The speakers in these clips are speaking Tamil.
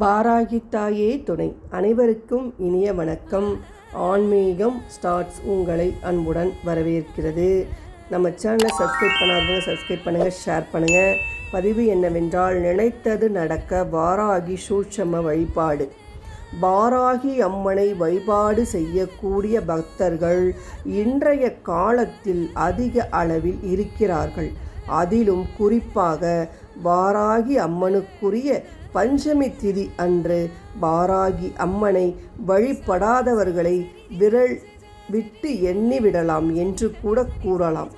வாராகி தாயே துணை. அனைவருக்கும் இனிய வணக்கம். ஆன்மீகம் ஸ்டார்ட்ஸ் உங்களை அன்புடன் வரவேற்கிறது. நம்ம சேனலை சப்ஸ்கிரைப் பண்ணாதவங்க சப்ஸ்கிரைப் பண்ணுங்கள் ஷேர் பண்ணுங்கள் பதிவு என்னவென்றால் நினைத்தது நடக்க வாராகி சூட்சம வழிபாடு. பாராகி அம்மனை வழிபாடு செய்யக்கூடிய பக்தர்கள் இன்றைய காலத்தில் அதிக அளவில் இருக்கிறார்கள். அதிலும் குறிப்பாக வாராகி அம்மனுக்குரிய பஞ்சமி திதி அன்று வாராகி அம்மனை வழிபடாதவர்களை விரல் விட்டு எண்ணிவிடலாம் என்று கூட கூறலாம்.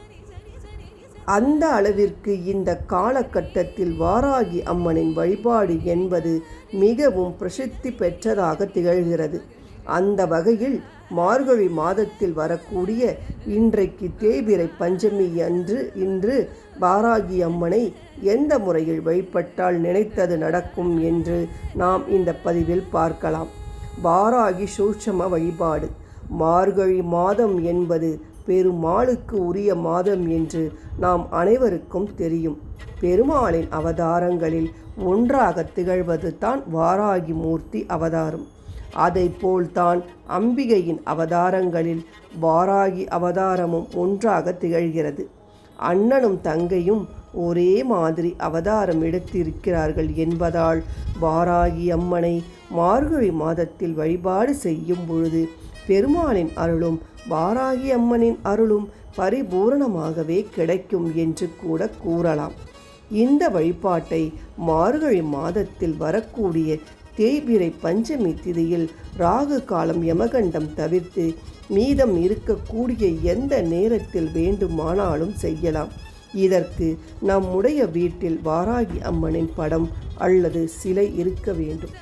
அந்த அளவிற்கு இந்த காலகட்டத்தில் வாராகி அம்மனின் வழிபாடு என்பது மிகவும் பிரசித்தி பெற்றதாக திகழ்கிறது. அந்த வகையில் மார்கழி மாதத்தில் வரக்கூடிய இன்றைக்கு தேய்பிரை பஞ்சமி அன்று இன்று வாராகி அம்மனை எந்த முறையில் வழிபட்டால் நினைத்தது நடக்கும் என்று நாம் இந்த பதிவில் பார்க்கலாம். வாராகி சூட்சம வழிபாடு. மார்கழி மாதம் என்பது பெருமாளுக்கு உரிய மாதம் என்று நாம் அனைவருக்கும் தெரியும். பெருமாளின் அவதாரங்களில் ஒன்றாக திகழ்வது தான் வாராகி மூர்த்தி அவதாரம். அதை போல்தான் அம்பிகையின் அவதாரங்களில் வாராகி அவதாரமும் ஒன்றாக திகழ்கிறது. அண்ணனும் தங்கையும் ஒரே மாதிரி அவதாரம் எடுத்திருக்கிறார்கள் என்பதால் வாராகி அம்மனை மார்கழி மாதத்தில் வழிபாடு செய்யும் பொழுது பெருமாளின் அருளும் வாராகி அம்மனின் அருளும் பரிபூரணமாகவே கிடைக்கும் என்று கூட கூறலாம். இந்த வழிபாட்டை மார்கழி மாதத்தில் வரக்கூடிய தேய்பிரை பஞ்சமி திதியில் ராகு காலம் யமகண்டம் தவிர்த்து மீதம் இருக்கக்கூடிய எந்த நேரத்தில் வேண்டுமானாலும் செய்யலாம். இதற்கு நம்முடைய வீட்டில் வாராகி அம்மனின் படம் அல்லது சிலை இருக்க வேண்டும்.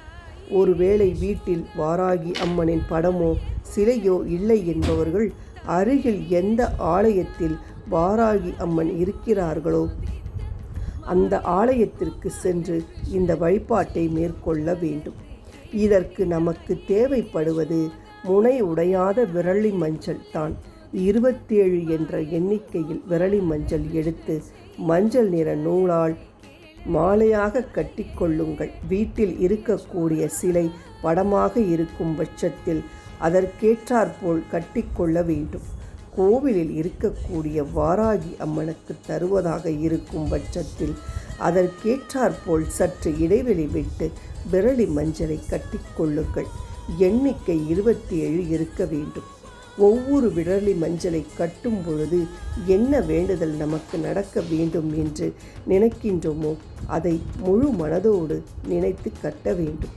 ஒருவேளை வீட்டில் வாராகி அம்மனின் படமோ சிலையோ இல்லை என்பவர்கள் அருகில் எந்த ஆலயத்தில் வாராகி அம்மன் இருக்கிறார்களோ அந்த ஆலயத்திற்கு சென்று இந்த வழிபாட்டை மேற்கொள்ள வேண்டும். இதற்கு நமக்கு தேவைப்படுவது முனை உடையாத விரலி மஞ்சள் தான். இருபத்தேழு என்ற எண்ணிக்கையில் விரலி மஞ்சள் எடுத்து மஞ்சள் நிற நூலால் மாலையாக கட்டிக்கொள்ளுங்கள் வீட்டில் இருக்கக்கூடிய சிலை படமாக இருக்கும் பட்சத்தில் அதற்கேற்றாற்போல் கட்டிக்கொள்ள வேண்டும். கோவிலில் இருக்கக்கூடிய வாராகி அம்மனுக்கு தருவதாக இருக்கும் பட்சத்தில் அதற்கேற்றாற்போல் சற்று இடைவெளி விட்டு விரலி மஞ்சளை கட்டிக்கொள்ளுங்கள் எண்ணிக்கை இருபத்தி ஏழு இருக்க வேண்டும். ஒவ்வொரு விரலி மஞ்சளை கட்டும் பொழுது என்ன வேண்டுதல் நமக்கு நடக்க வேண்டும் என்று நினைக்கின்றோமோ அதை முழு மனதோடு நினைத்து கட்ட வேண்டும்.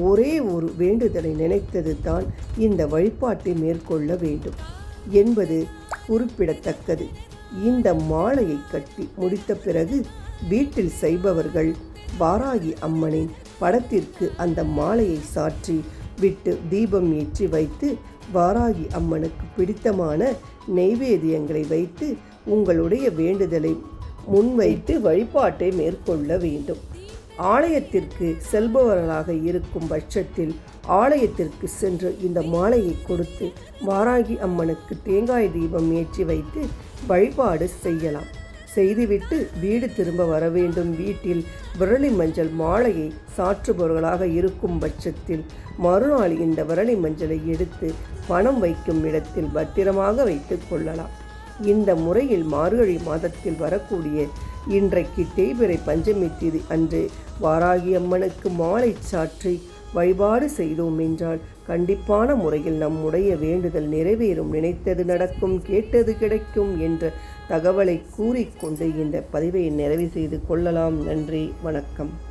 ஒரே ஒரு வேண்டுதலை நினைத்தது தான் இந்த வழிபாட்டை மேற்கொள்ள வேண்டும். என்பது குறிப்பிடத்தக்கது. இந்த மாலையை கட்டி முடித்த பிறகு வீட்டில் செய்பவர்கள் வாராகி அம்மனின் படத்திற்கு அந்த மாலையை சாற்றி விட்டு தீபம் ஏற்றி வைத்து வாராகி அம்மனுக்கு பிடித்தமான நெய்வேதியங்களை வைத்து உங்களுடைய வேண்டுதலை முன்வைத்து வழிபாட்டை மேற்கொள்ள வேண்டும். ஆலயத்திற்கு செல்பவர்களாக இருக்கும் பட்சத்தில் ஆலயத்திற்கு சென்று இந்த மாலையை கொடுத்து வாராகி அம்மனுக்கு தேங்காய் தீபம் ஏற்றி வைத்து வழிபாடு செய்யலாம். செய்துவிட்டு வீடு திரும்ப வர வேண்டும். வீட்டில் விரலி மஞ்சள் மாலையை சாற்றுபவர்களாக இருக்கும் பட்சத்தில் மறுநாள் இந்த விரலி மஞ்சளை எடுத்து பணம் வைக்கும் இடத்தில் பத்திரமாக வைத்து கொள்ளலாம். இந்த முறையில் மார்கழி மாதத்தில் வரக்கூடிய இன்றைக்கு தேய்பிறை பஞ்சமி தேதி அன்று வாராகி அம்மனுக்கு மாலை சாற்றி வழிபாடு செய்தோம் என்றால் கண்டிப்பான முறையில் நம்முடைய வேண்டுதல் நிறைவேறும். நினைத்தது நடக்கும் கேட்டது கிடைக்கும் என்ற தகவலை கூறிக்கொண்டு இந்த பதிவை நிறைவு செய்து கொள்ளலாம். நன்றி வணக்கம்.